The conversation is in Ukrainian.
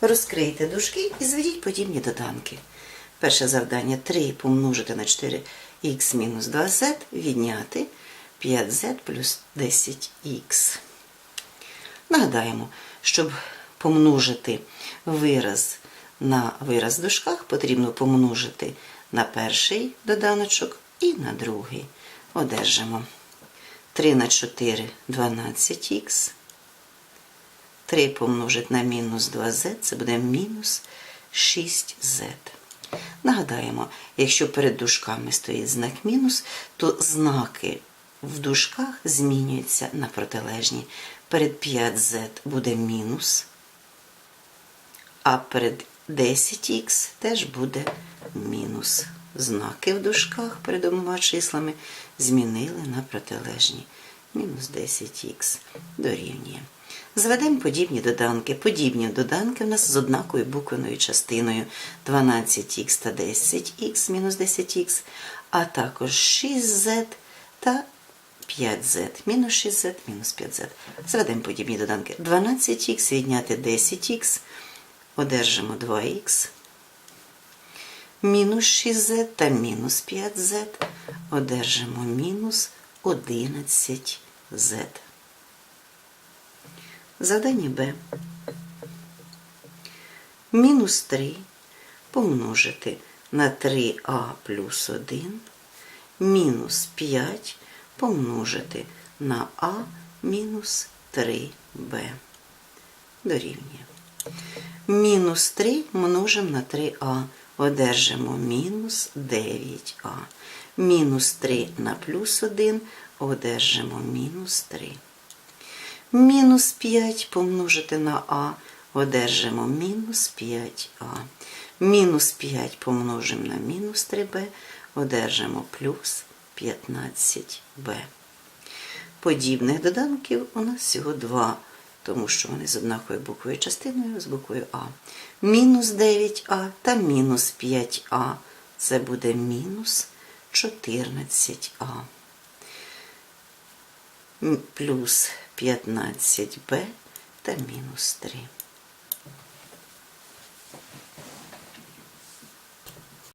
Розкрийте дужки і зведіть подібні доданки. Перше завдання 3 помножити на 4х мінус 2z відняти 5z плюс 10х. Нагадаємо, щоб помножити вираз на вираз в дужках, потрібно помножити на перший доданочок і на другий. Одержимо 3 на 4 12х. 3 помножити на мінус 2z, це буде мінус 6z. Нагадаємо, якщо перед дужками стоїть знак мінус, то знаки в дужках змінюються на протилежні. Перед 5z буде мінус, а перед 10х теж буде мінус. Знаки в дужках перед обома числами змінили на протилежні. Мінус 10х дорівнює. Зведемо подібні доданки. Подібні доданки у нас з однакою буквеною частиною 12х та 10х мінус 10х, а також 6z та 5z, мінус 6z, мінус 5z. Зведемо подібні доданки. 12х відняти 10х, одержимо 2х, мінус 6z та мінус 5z, одержимо мінус 11z. Завдання Б. Мінус 3 помножити на 3а плюс 1, мінус 5 помножити на а мінус 3b. Дорівнює. Мінус 3 множимо на 3а. Одержимо мінус 9а. Мінус 3 на плюс 1 одержимо мінус 3. Мінус 5 помножити на а, одержимо мінус 5а. Мінус 5 помножимо на мінус 3b, одержимо плюс 15b. Подібних доданків у нас всього два, тому що вони з однакою буквою частиною, з буквою А. Мінус 9а та мінус 5а. Це буде мінус 14а. Плюс 15b та мінус 3.